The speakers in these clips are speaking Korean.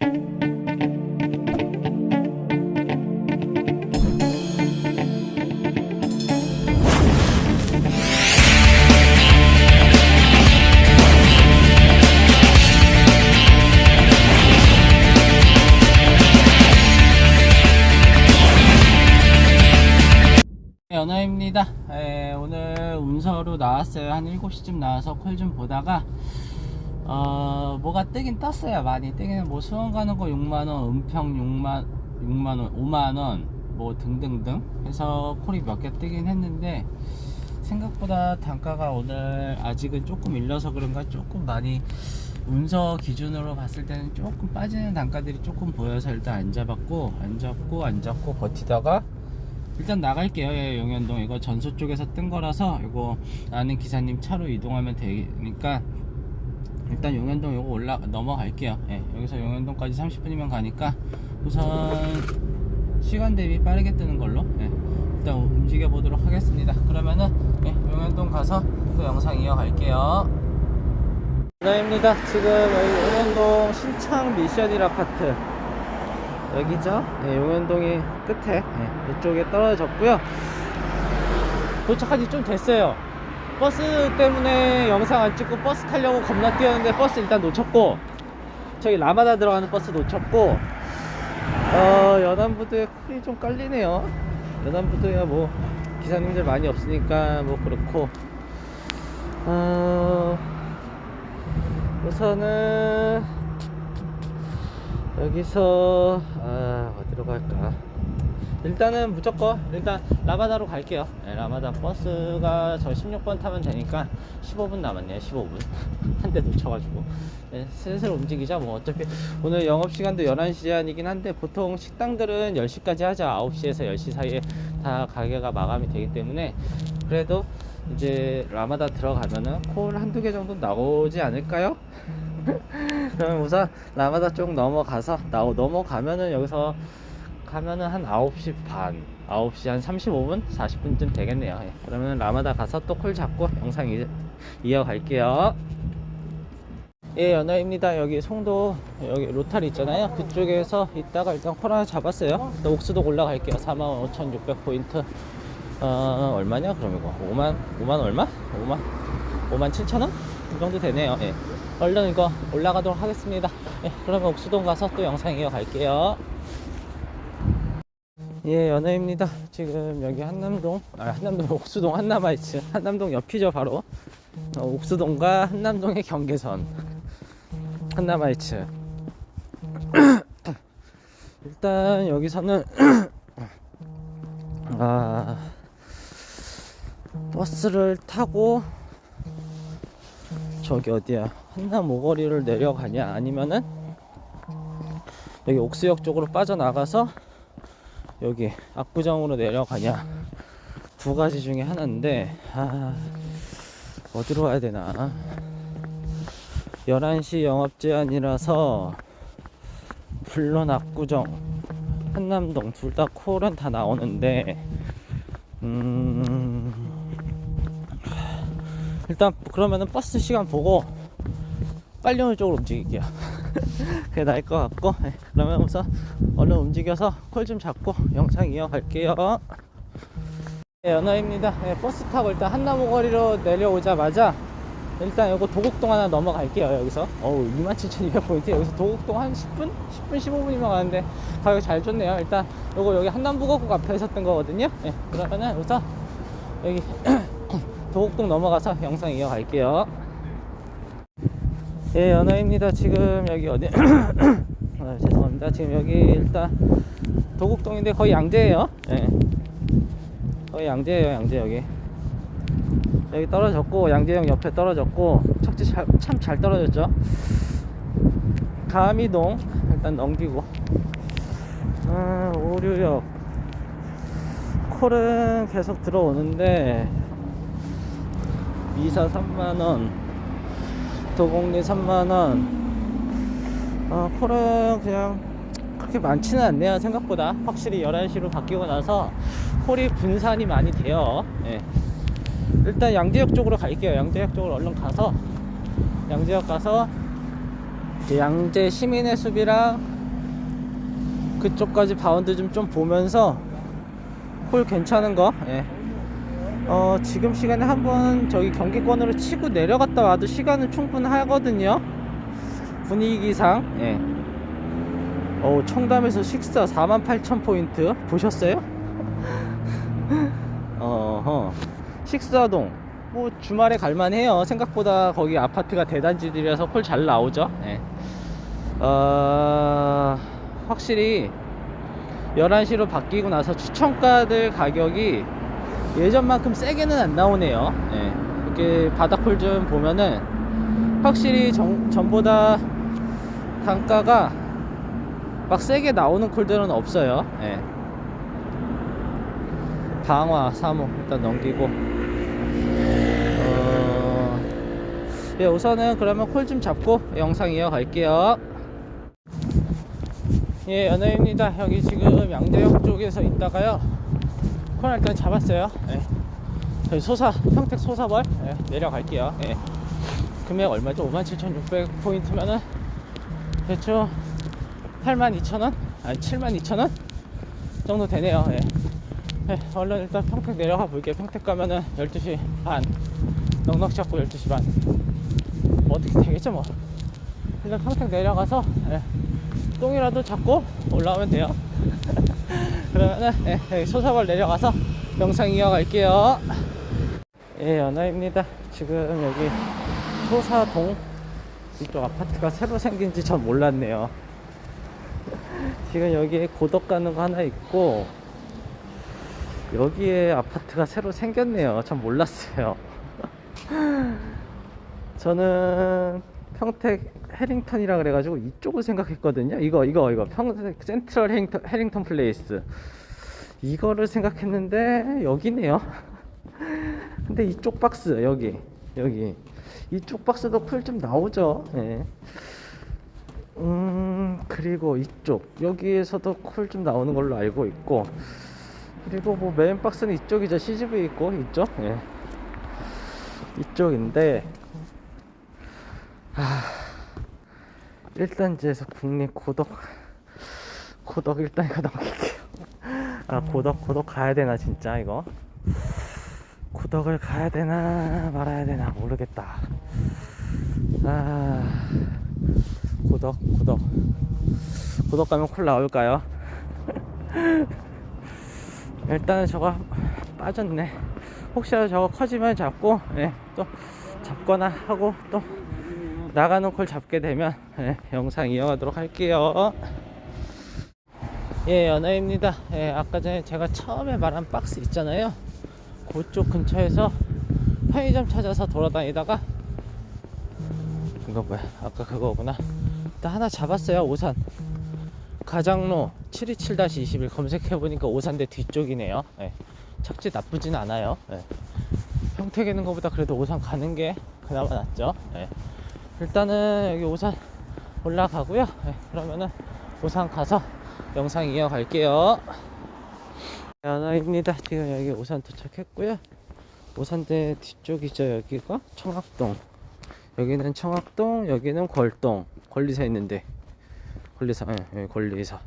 네, 연어입니다. 에, 오늘 운서로 나왔어요. 한 7시쯤 나와서 콜 좀 보다가 어, 뭐가 뜨긴 떴어요. 많이 뜨기는 뭐 수원 가는 거 6만원, 은평 6만, 6만원, 5만원, 뭐 등등등 해서 콜이 몇 개 뜨긴 했는데 생각보다 단가가 오늘 아직은 조금 일러서 그런가 조금 많이 운서 기준으로 봤을 때는 조금 빠지는 단가들이 조금 보여서 일단 안 잡았고 안 잡고 안 잡고 버티다가 일단 나갈게요. 예, 용현동 이거 전소 쪽에서 뜬 거라서 이거 아는 기사님 차로 이동하면 되니까 일단 용현동 이거 올라 넘어갈게요. 예, 여기서 용현동까지 30분이면 가니까 우선 시간 대비 빠르게 뜨는 걸로 예, 일단 움직여 보도록 하겠습니다. 그러면은 예, 용현동 가서 또 영상 이어갈게요. 입니다 지금 용현동 신창 미션일 아파트 여기죠? 네, 용현동이 끝에 네, 이쪽에 떨어졌고요. 도착한 지 좀 됐어요. 버스 때문에 영상 안 찍고 버스 타려고 겁나 뛰었는데 버스 일단 놓쳤고 저기 라마다 들어가는 버스 놓쳤고 어, 연안부두에 콜이 좀 깔리네요. 연안부두야 뭐 기사님들 많이 없으니까 뭐 그렇고 어, 우선은 여기서 아 어디로 갈까 일단은 무조건 일단 라마다로 갈게요. 네, 라마다 버스가 저 16번 타면 되니까 15분 남았네요 15분. 한 대 놓쳐가지고. 네, 슬슬 움직이자 뭐. 어차피 오늘 영업시간도 11시 제한이긴 한데 보통 식당들은 10시까지 하죠. 9시에서 10시 사이에 다 가게가 마감이 되기 때문에 그래도 이제 라마다 들어가면은 콜 한두 개 정도 나오지 않을까요? 그럼 우선 라마다 쪽 넘어가서 나 넘어가면은 여기서 가면은 한 9시 반 9시 한 35분 40분쯤 되겠네요. 예. 그러면 라마다 가서 또 콜 잡고 영상 이, 이어갈게요. 예 연어입니다. 여기 송도 여기 로타리 있잖아요. 그쪽에서 이따가 일단 콜 하나 잡았어요. 또 옥수도 올라갈게요. 45,600 포인트. 어 얼마냐? 그럼 이거 5만 5만 얼마? 5만 5만 7천 원? 이 정도 되네요. 예. 얼른 이거 올라가도록 하겠습니다. 예, 그러면 옥수동 가서 또 영상 이어갈게요 예 연어입니다. 지금 여기 한남동 아 한남동 옥수동 한남아이츠 한남동 옆이죠 바로. 어, 옥수동과 한남동의 경계선. 한남아이츠 일단 여기서는 아 버스를 타고 저기 어디야? 한남 오거리를 내려가냐? 아니면은 여기 옥수역 쪽으로 빠져나가서 여기 압구정으로 내려가냐 두 가지 중에 하나인데 아 어디로 가야 되나 11시 영업 제한이라서 물론 압구정 한남동 둘 다 콜은 다 나오는데 음 일단 그러면은 버스 시간 보고 빨리 오는 쪽으로 움직일게요. 그게 나을 것 같고 네, 그러면 우선 얼른 움직여서 콜 좀 잡고 영상 이어갈게요. 네, 연어입니다. 네, 버스 타고 일단 한나무거리로 내려오자마자 일단 요거 도곡동 하나 넘어갈게요 여기서 어우 27,200포인트 여기서 도곡동 한 10분? 10분 15분이면 가는데 가격 잘 줬네요 일단 요거 여기 한남부곡국 앞에 있었던 거거든요 네, 그러면은 우선 여기 도곡동 넘어가서 영상 이어갈게요. 예, 연어입니다. 지금 여기 어디? 아, 죄송합니다. 지금 여기 일단 도곡동인데 거의 양재예요. 예. 거의 양재예요, 양재 여기. 여기 떨어졌고 양재역 옆에 떨어졌고 척지 참 잘 떨어졌죠. 가미동 일단 넘기고 아, 오류역 콜은 계속 들어오는데 미사 3만원 도곡리 3만원. 어, 콜은 그냥 그렇게 많지는 않네요 생각보다. 확실히 11시로 바뀌고 나서 콜이 분산이 많이 돼요. 예. 일단 양재역 쪽으로 갈게요. 양재역 쪽으로 얼른 가서 양재역 가서 양재 시민의 숲이랑 그쪽까지 바운드 좀, 좀 보면서 홀 괜찮은 거? 예. 어, 지금 시간에 한번 저기 경기권으로 치고 내려갔다 와도 시간은 충분하거든요 분위기상 예. 어, 청담에서 식사 48,000 포인트 보셨어요? 어허 식사동 뭐 주말에 갈만해요 생각보다 거기 아파트가 대단지들이라서 콜 잘 나오죠 예. 어, 확실히 11시로 바뀌고 나서 추천가들 가격이 예전만큼 세게는 안 나오네요. 예. 이렇게 바닥콜 좀 보면은 확실히 정- 전보다 단가가 막 세게 나오는 콜들은 없어요. 예. 방화 3호 일단 넘기고. 어... 예, 우선은 그러면 콜 좀 잡고 영상 이어갈게요. 예 연예입니다. 여기 지금 양재역 쪽에서 있다가요 콜 일단 잡았어요 예. 저희 소사 평택 소사벌 예, 내려갈게요 예. 금액 얼마죠 57,600포인트면은 대충 82,000원 아니 72,000원 정도 되네요 예. 네, 얼른 일단 평택 내려가 볼게요. 평택 가면은 12시 반. 넉넉 잡고 12시 반. 뭐 어떻게 되겠죠, 뭐. 일단 평택 내려가서, 예, 똥이라도 잡고 올라오면 돼요. 그러면은, 예, 여기 소사발 내려가서 영상 이어갈게요. 예, 연아입니다. 지금 여기 소사동 이쪽 아파트가 새로 생긴 지 전 몰랐네요. 지금 여기에 고덕 가는 거 하나 있고, 여기에 아파트가 새로 생겼네요. 전 몰랐어요. 저는 평택 해링턴이라 그래가지고 이쪽을 생각했거든요. 이거, 이거, 이거. 평택 센트럴 해링턴, 해링턴 플레이스. 이거를 생각했는데, 여기네요. 근데 이쪽 박스, 여기, 여기. 이쪽 박스도 쿨 좀 나오죠. 예. 음, 그리고 이쪽. 여기에서도 쿨 좀 나오는 걸로 알고 있고. 그리고 뭐 메인 박스는 이쪽이죠 CGV 있고 이쪽 예. 이쪽인데 아 일단 이제 국립 고덕 고덕 일단 이거 넘길게요. 아 고덕 고덕 가야 되나 진짜 이거? 고덕을 가야 되나 말아야 되나 모르겠다. 아 고덕 고덕. 고덕 가면 콜 나올까요? 일단은 저거 빠졌네. 혹시라도 저거 커지면 잡고 예, 또 잡거나 하고 또 나가는 콜 잡게 되면 예, 영상 이어가도록 할게요 예 연아입니다 예, 아까 전에 제가 처음에 말한 박스 있잖아요 그쪽 근처에서 편의점 찾아서 돌아다니다가 이거 뭐야 아까 그거구나 일단 하나 잡았어요 오산 가장로 727-21 검색해보니까 오산대 뒤쪽이네요. 예. 착지 나쁘진 않아요. 예. 평택에 있는 것보다 그래도 오산 가는 게 그나마 낫죠. 예. 일단은 여기 오산 올라가고요. 예. 그러면은 오산 가서 영상 이어갈게요. 연아입니다. 지금 여기 오산 도착했고요. 오산대 뒤쪽이죠. 여기가 청학동. 여기는 청학동, 여기는 걸동. 권리사 있는데. 권리사, 예, 예, 권리사.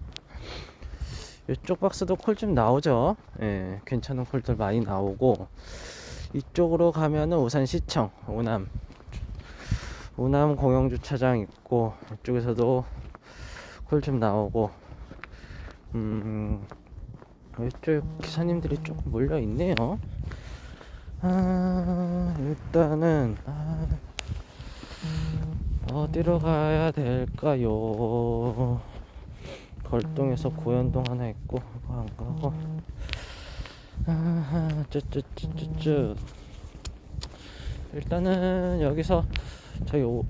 이쪽 박스도 콜 좀 나오죠. 예, 괜찮은 콜들 많이 나오고 이쪽으로 가면은 오산시청, 오남, 오남 공영주차장 있고 이쪽에서도 콜좀 나오고 음 이쪽 기사님들이 조금 몰려 있네요. 아, 일단은 아, 어디로 가야 될까요? 걸동에서 고현동 하나 있고 이거 안 가고 아하 쭈쭈쭈쭈쭈 일단은 여기서 저희 오,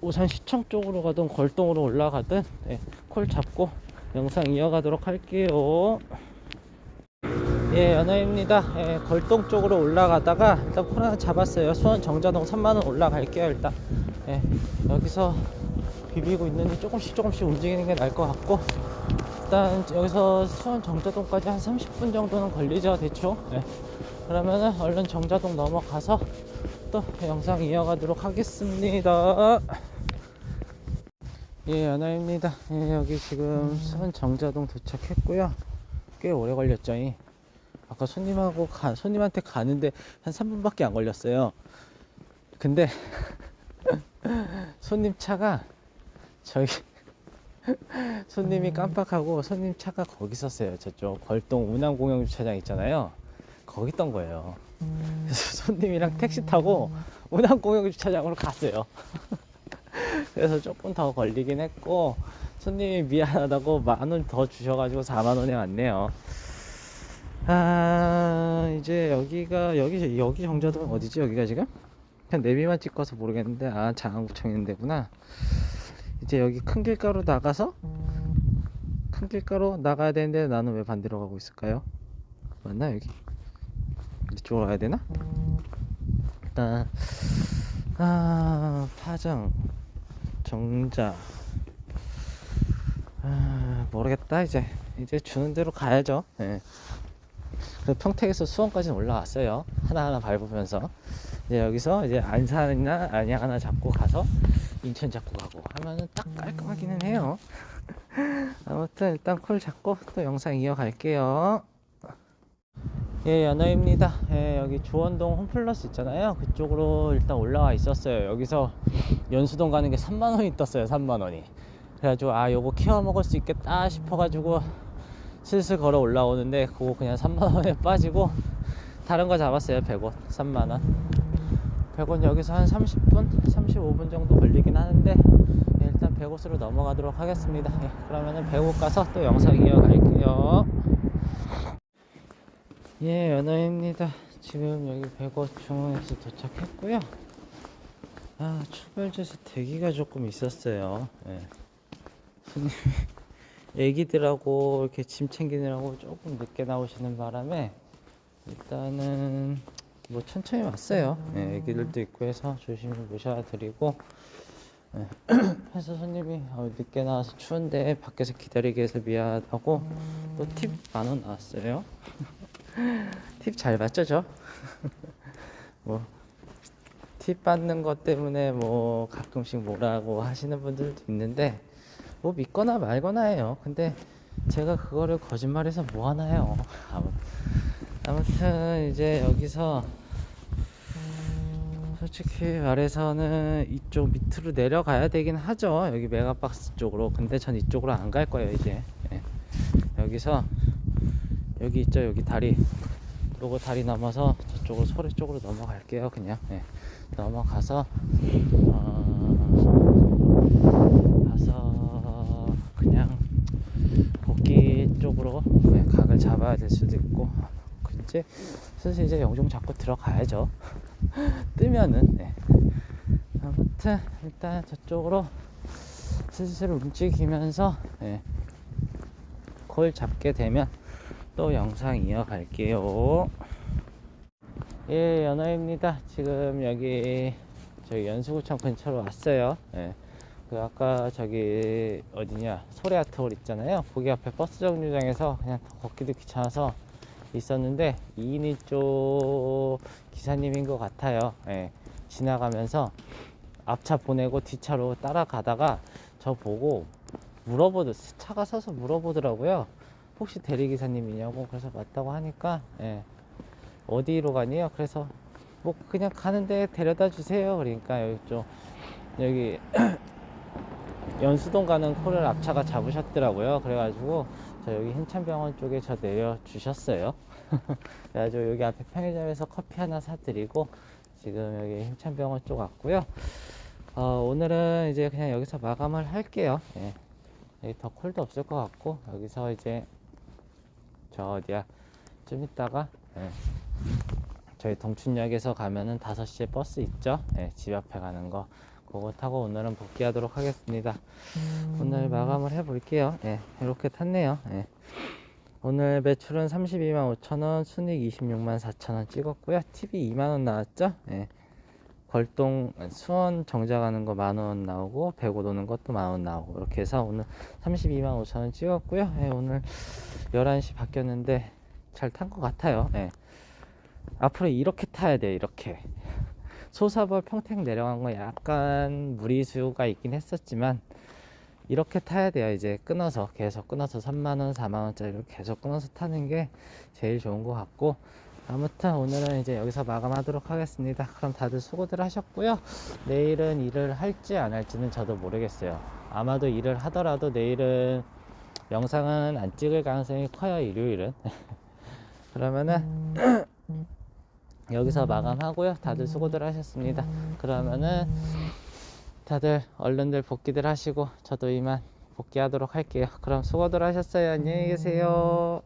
오산 시청 쪽으로 가든 걸동으로 올라가든 예, 콜 잡고 영상 이어가도록 할게요. 예 연아입니다. 예, 걸동 쪽으로 올라가다가 일단 콜 하나 잡았어요. 수원 정자동 3만원 올라갈게요 일단. 예, 여기서 비비고 있는데 조금씩 조금씩 움직이는 게 나을 것 같고 일단 여기서 수원 정자동까지 한 30분 정도는 걸리죠 대충. 예. 그러면은 얼른 정자동 넘어가서 또 영상 이어가도록 하겠습니다 예, 연아입니다. 예, 여기 지금 수원 정자동 도착했고요. 꽤 오래 걸렸죠. 이. 아까 손님하고 가, 손님한테 가는데 한 3분밖에 안 걸렸어요. 근데 손님 차가 저기 손님이 깜빡하고 손님 차가 거기 있었어요. 저쪽 걸동 운암공영 주차장 있잖아요. 거기 있던 거예요. 그래서 손님이랑 택시 타고 운암공영 주차장으로 갔어요. 그래서 조금 더 걸리긴 했고 손님이 미안하다고 만 원 더 주셔가지고 4만 원에 왔네요. 아 이제 여기가 여기 여기 정자동 어디지 여기가 지금? 그냥 내비만 찍어서 모르겠는데 아 장안구청인데구나. 이제 여기 큰 길가로 나가서 큰 길가로 나가야 되는데 나는 왜 반대로 가고 있을까요? 맞나 여기? 이쪽으로 가야 되나? 일단 아 파정 정자. 아 모르겠다 이제. 이제 주는 대로 가야죠. 예. 그 평택에서 수원까지 올라왔어요. 하나하나 밟으면서. 이제 여기서 이제 안산이나 안양 하나 잡고 가서 인천 잡고 가고 하면은 딱 깔끔하기는 해요. 아무튼 일단 콜 잡고 또 영상 이어갈게요 예, 연어입니다. 예, 여기 주원동 홈플러스 있잖아요. 그쪽으로 일단 올라와 있었어요. 여기서 연수동 가는 게 3만 원이 떴어요. 3만 원이. 그래가지고, 아, 요거 키워 먹을 수 있겠다 싶어가지고, 슬슬 걸어 올라오는데, 그거 그냥 3만 원에 빠지고, 다른 거 잡았어요. 100원. 3만 원. 100원 여기서 한 30분? 35분 정도 걸리긴 하는데, 예, 일단 100옷으로 넘어가도록 하겠습니다. 예, 그러면은 100옷 가서 또 영상 이어갈게요. 예, 연어입니다. 지금 여기 백옷 중원에서 도착했고요. 아, 출발지에서 대기가 조금 있었어요. 예. 손님이 애기들하고 이렇게 짐 챙기느라고 조금 늦게 나오시는 바람에 일단은 뭐 천천히 왔어요. 예, 애기들도 있고 해서 조심히 모셔드리고 예. 해서 손님이 어, 늦게 나와서 추운데 밖에서 기다리게 해서 미안하다고 또 팁 만 원 나왔어요. 팁 잘 받죠, 저? 뭐, 팁 받는 것 때문에 뭐 가끔씩 뭐라고 하시는 분들도 있는데, 뭐 믿거나 말거나 해요. 근데 제가 그거를 거짓말해서 뭐 하나요? 아무- 아무튼 이제 여기서 솔직히 말해서는 이쪽 밑으로 내려가야 되긴 하죠. 여기 메가박스 쪽으로. 근데 전 이쪽으로 안 갈 거예요, 이제. 예. 여기서 여기 있죠 여기 다리 요거 다리 넘어서 저쪽으로 소래 쪽으로 넘어갈게요 그냥 예. 넘어가서 어, 가서 그냥 복귀 쪽으로 예, 각을 잡아야 될 수도 있고 이제 슬슬 이제 영종 잡고 들어가야죠 뜨면은 예. 아무튼 일단 저쪽으로 슬슬 움직이면서 예. 콜 잡게 되면 또 영상 이어갈게요. 예, 연어입니다. 지금 여기 저희 연수구청 근처로 왔어요. 예. 그 아까 저기 어디냐 소래아트홀 있잖아요. 거기 앞에 버스 정류장에서 그냥 걷기도 귀찮아서 있었는데 2인 1조 기사님인 것 같아요. 예. 지나가면서 앞차 보내고 뒷차로 따라가다가 저 보고 물어보듯 차가 서서 물어보더라고요. 혹시 대리기사님이냐고 그래서 맞다고 하니까 예. 어디로 가니요? 그래서 뭐 그냥 가는데 데려다 주세요. 그러니까 여기 좀 여기 연수동 가는 코를 앞차가 잡으셨더라고요. 그래가지고 저 여기 hin천병원 쪽에 저 내려 주셨어요. 그래가지고 여기 앞에 편의점에서 커피 하나 사드리고 지금 여기 hin천병원 쪽 왔고요. 어, 오늘은 이제 그냥 여기서 마감을 할게요. 예. 더 콜도 없을 것 같고 여기서 이제 저 어디야? 좀 이따가 예. 저희 동춘역에서 가면은 5시에 버스 있죠? 예, 집 앞에 가는 거. 그거 타고 오늘은 복귀하도록 하겠습니다. 오늘 마감을 해 볼게요. 예, 이렇게 탔네요. 예. 오늘 매출은 32만 5천원 순익 26만 4천원 찍었고요. 팁이 2만원 나왔죠? 예. 걸동 수원 정자 가는 거 만 원 나오고 배고 도는 것도 만 원 나오고 이렇게 해서 오늘 32만 5천 원 찍었고요 예, 오늘 11시 바뀌었는데 잘 탄 것 같아요 예. 앞으로 이렇게 타야 돼 이렇게 소사벌 평택 내려간 거 약간 무리수가 있긴 했었지만 이렇게 타야 돼요. 이제 끊어서 계속 끊어서 3만원, 4만원짜리로 계속 끊어서 타는 게 제일 좋은 것 같고 아무튼 오늘은 이제 여기서 마감하도록 하겠습니다. 그럼 다들 수고들 하셨고요. 내일은 일을 할지 안 할지는 저도 모르겠어요. 아마도 일을 하더라도 내일은 영상은 안 찍을 가능성이 커요. 일요일은. 그러면은 여기서 마감하고요. 다들 수고들 하셨습니다. 그러면은 다들 얼른들 복귀들 하시고 저도 이만 복귀하도록 할게요. 그럼 수고들 하셨어요. 안녕히 계세요.